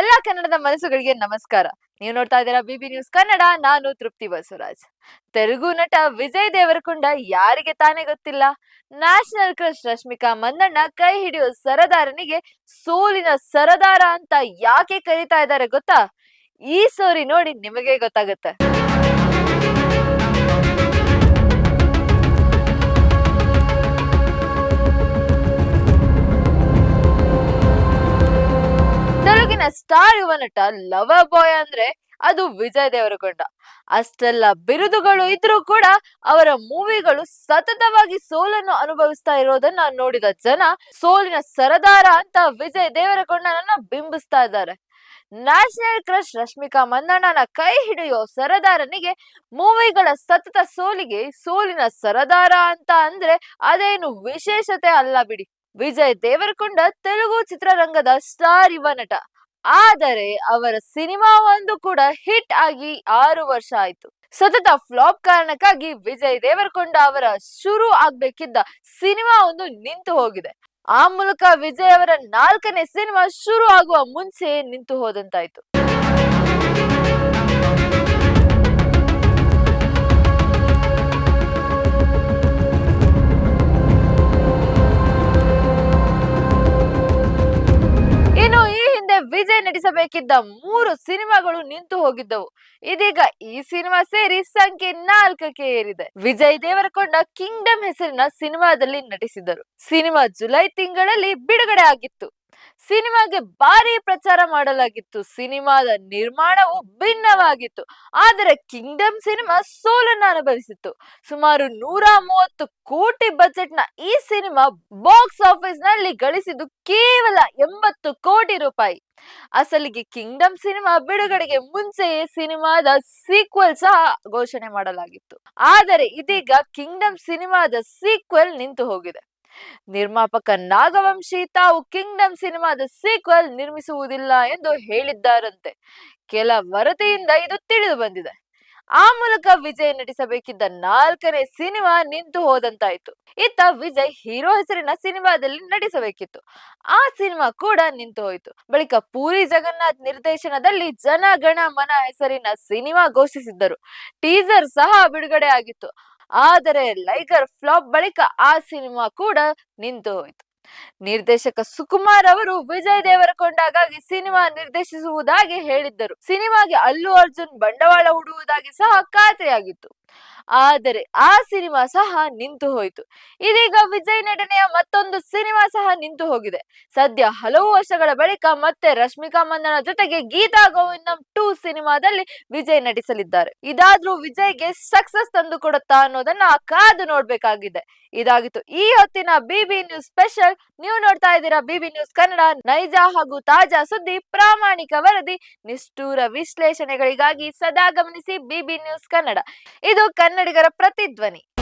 ಎಲ್ಲ ಕನ್ನಡದ ಮನಸ್ಸುಗಳಿಗೆ ನಮಸ್ಕಾರ. ನೀವು ನೋಡ್ತಾ ಇದ್ದೀರಾ ಬಿಬಿ ನ್ಯೂಸ್ ಕನ್ನಡ, ನಾನು ತೃಪ್ತಿ ಬಸವರಾಜ್. ತೆಲುಗು ನಟ ವಿಜಯ್ ದೇವರಕೊಂಡ ಯಾರಿಗೆ ತಾನೇ ಗೊತ್ತಿಲ್ಲ? ನ್ಯಾಷನಲ್ ಕ್ರಶ್ ರಶ್ಮಿಕಾ ಮಂದಣ್ಣ ಕೈ ಹಿಡಿಯೋ ಸರದಾರನಿಗೆ ಸೋಲಿನ ಸರದಾರ ಅಂತ ಯಾಕೆ ಕರೀತಾ ಇದ್ದಾರೆ ಗೊತ್ತಾ? ಈ ಸೋರಿ ನೋಡಿ ನಿಮಗೆ ಗೊತ್ತಾಗುತ್ತೆ. ಸ್ಟಾರ್ ಯುವ ನಟ ಲವರ್ ಬಾಯ್ ಅಂದ್ರೆ ಅದು ವಿಜಯ್ ದೇವರಕೊಂಡ. ಅಷ್ಟೆಲ್ಲ ಬಿರುದುಗಳು ಇದ್ರೂ ಕೂಡ ಅವರ ಮೂವಿಗಳು ಸತತವಾಗಿ ಸೋಲನ್ನು ಅನುಭವಿಸ್ತಾ ಇರೋದನ್ನ ನೋಡಿದ ಜನ ಸೋಲಿನ ಸರದಾರ ಅಂತ ವಿಜಯ್ ದೇವರಕೊಂಡನನ್ನ ಬಿಂಬಿಸ್ತಾ ಇದ್ದಾರೆ. ನ್ಯಾಷನಲ್ ಕ್ರಶ್ ರಶ್ಮಿಕಾ ಮಂದಣ್ಣನ ಕೈ ಹಿಡಿಯೋ ಸರದಾರನಿಗೆ ಮೂವಿಗಳ ಸತತ ಸೋಲಿಗೆ ಸೋಲಿನ ಸರದಾರ ಅಂತ ಅಂದ್ರೆ ಅದೇನು ವಿಶೇಷತೆ ಅಲ್ಲ ಬಿಡಿ. ವಿಜಯ್ ದೇವರಕೊಂಡ ತೆಲುಗು ಚಿತ್ರರಂಗದ ಸ್ಟಾರ್ ಯುವ ನಟ. ಆದರೆ ಅವರ ಸಿನಿಮಾ ಒಂದು ಕೂಡ ಹಿಟ್ ಆಗಿ ಆರು ವರ್ಷ ಆಯ್ತು. ಸತತ ಫ್ಲಾಪ್ ಕಾರಣಕ್ಕಾಗಿ ವಿಜಯ್ ದೇವರಕೊಂಡ ಅವರ ಶುರು ಆಗ್ಬೇಕಿದ್ದ ಸಿನಿಮಾ ಒಂದು ನಿಂತು ಹೋಗಿದೆ. ಆ ಮೂಲಕ ವಿಜಯ್ ಅವರ ನಾಲ್ಕನೇ ಸಿನಿಮಾ ಶುರು ಆಗುವ ಮುಂಚೆ ನಿಂತು ಹೋದಂತಾಯ್ತು. ನಟಿಸಬೇಕಿದ್ದ ಮೂರು ಸಿನಿಮಾಗಳು ನಿಂತು ಹೋಗಿದ್ದವು. ಇದೀಗ ಈ ಸಿನಿಮಾ ಸೇರಿ ಸಂಖ್ಯೆ ನಾಲ್ಕಕ್ಕೆ ಏರಿದೆ. ವಿಜಯ್ ದೇವರಕೊಂಡ ಕಿಂಗ್ಡಮ್ ಹೆಸರಿನ ಸಿನಿಮಾದಲ್ಲಿ ನಟಿಸಿದರು ಸಿನಿಮಾ ಜುಲೈ ತಿಂಗಳಲ್ಲಿ ಬಿಡುಗಡೆ ಆಗಿತ್ತು. ಸಿನಿಮಾಗೆ ಭಾರಿ ಪ್ರಚಾರ ಮಾಡಲಾಗಿತ್ತು. ಸಿನಿಮಾದ ನಿರ್ಮಾಣವು ಭಿನ್ನವಾಗಿತ್ತು. ಆದರೆ ಕಿಂಗ್ಡಮ್ ಸಿನಿಮಾ ಸೋಲನ್ನು ಅನುಭವಿಸಿತ್ತು. ಸುಮಾರು ನೂರ ಮೂವತ್ತು ಕೋಟಿ ಬಜೆಟ್ನ ಈ ಸಿನಿಮಾ ಬಾಕ್ಸ್ ಆಫೀಸ್ನಲ್ಲಿ ಗಳಿಸಿದ್ದು ಕೇವಲ ಎಂಬತ್ತು ಕೋಟಿ ರೂಪಾಯಿ. ಅಸಲಿಗೆ ಕಿಂಗ್ಡಮ್ ಸಿನಿಮಾ ಬಿಡುಗಡೆಗೆ ಮುಂಚೆಯೇ ಸಿನಿಮಾದ ಸೀಕ್ವೆಲ್ ಸಹ ಘೋಷಣೆ ಮಾಡಲಾಗಿತ್ತು. ಆದರೆ ಇದೀಗ ಕಿಂಗ್ಡಮ್ ಸಿನಿಮಾದ ಸೀಕ್ವೆಲ್ ನಿಂತು ಹೋಗಿದೆ. ನಿರ್ಮಾಪಕ ನಾಗವಂಶಿ, ತಾವು ಕಿಂಗ್ಡಮ್ ಸಿನಿಮಾದ ಸೀಕ್ವೆಲ್ ನಿರ್ಮಿಸುವುದಿಲ್ಲ ಎಂದು ಹೇಳಿದ್ದಾರಂತೆ. ಕೆಲ ವರದಿಯಿಂದ ಇದು ತಿಳಿದು ಬಂದಿದೆ. ಆ ಮೂಲಕ ವಿಜಯ್ ನಟಿಸಬೇಕಿದ್ದ ನಾಲ್ಕನೇ ಸಿನಿಮಾ ನಿಂತು ಹೋದಂತಾಯ್ತು. ಇತ್ತ ವಿಜಯ್ ಹೀರೋ ಹೆಸರಿನ ಸಿನಿಮಾದಲ್ಲಿ ನಟಿಸಬೇಕಿತ್ತು. ಆ ಸಿನಿಮಾ ಕೂಡ ನಿಂತು ಹೋಯಿತು. ಬಳಿಕ ಪೂರಿ ಜಗನ್ನಾಥ್ ನಿರ್ದೇಶನದಲ್ಲಿ ಜನಗಣ ಮನ ಹೆಸರಿನ ಸಿನಿಮಾ ಘೋಷಿಸಿದ್ದರು. ಟೀಸರ್ ಸಹ ಬಿಡುಗಡೆ ಆಗಿತ್ತು. ಆದರೆ ಲೈಗರ್ ಫ್ಲಾಪ್ ಬಳಿಕ ಆ ಸಿನಿಮಾ ಕೂಡ ನಿಂತು ಹೋಯಿತು. ನಿರ್ದೇಶಕ ಸುಕುಮಾರ್ ಅವರು ವಿಜಯ್ ದೇವರಕೊಂಡಾಗಾಗಿ ಸಿನಿಮಾ ನಿರ್ದೇಶಿಸುವುದಾಗಿ ಹೇಳಿದ್ದರು. ಸಿನಿಮಾಗೆ ಅಲ್ಲು ಅರ್ಜುನ್ ಬಂಡವಾಳ ಹೂಡುವುದಾಗಿ ಸಹ ಖಾತ್ರಿಯಾಗಿತ್ತು. ಆದರೆ ಆ ಸಿನಿಮಾ ಸಹ ನಿಂತು ಹೋಯಿತು. ಇದೀಗ ವಿಜಯ್ ನಟನೆಯ ಮತ್ತೊಂದು ಸಿನಿಮಾ ಸಹ ನಿಂತು ಹೋಗಿದೆ. ಸದ್ಯ ಹಲವು ವರ್ಷಗಳ ಬಳಿಕ ಮತ್ತೆ ರಶ್ಮಿಕಾ ಮಂದನ ಜೊತೆಗೆ ಗೀತಾ ಗೋವಿಂದಂ ಟೂ ಸಿನಿಮಾದಲ್ಲಿ ವಿಜಯ್ ನಟಿಸಲಿದ್ದಾರೆ. ಇದಾದ್ರೂ ವಿಜಯ್ಗೆ ಸಕ್ಸಸ್ ತಂದು ಕೊಡುತ್ತಾ ಅನ್ನೋದನ್ನ ಕಾದು ನೋಡ್ಬೇಕಾಗಿದೆ. ಇದಾಗಿತ್ತು ಈ ಹೊತ್ತಿನ ಬಿಬಿ ನ್ಯೂಸ್ ಸ್ಪೆಷಲ್. ನೀವು ನೋಡ್ತಾ ಇದ್ದೀರಾ ಬಿಬಿ ನ್ಯೂಸ್ ಕನ್ನಡ. ನೈಜ ಹಾಗೂ ತಾಜಾ ಸುದ್ದಿ, ಪ್ರಾಮಾಣಿಕ ವರದಿ, ನಿಷ್ಠೂರ ವಿಶ್ಲೇಷಣೆಗಳಿಗಾಗಿ ಸದಾ ಗಮನಿಸಿ ಬಿಬಿ ನ್ಯೂಸ್ ಕನ್ನಡ. ಕನ್ನಡಿಗರ ಪ್ರತಿಧ್ವನಿ.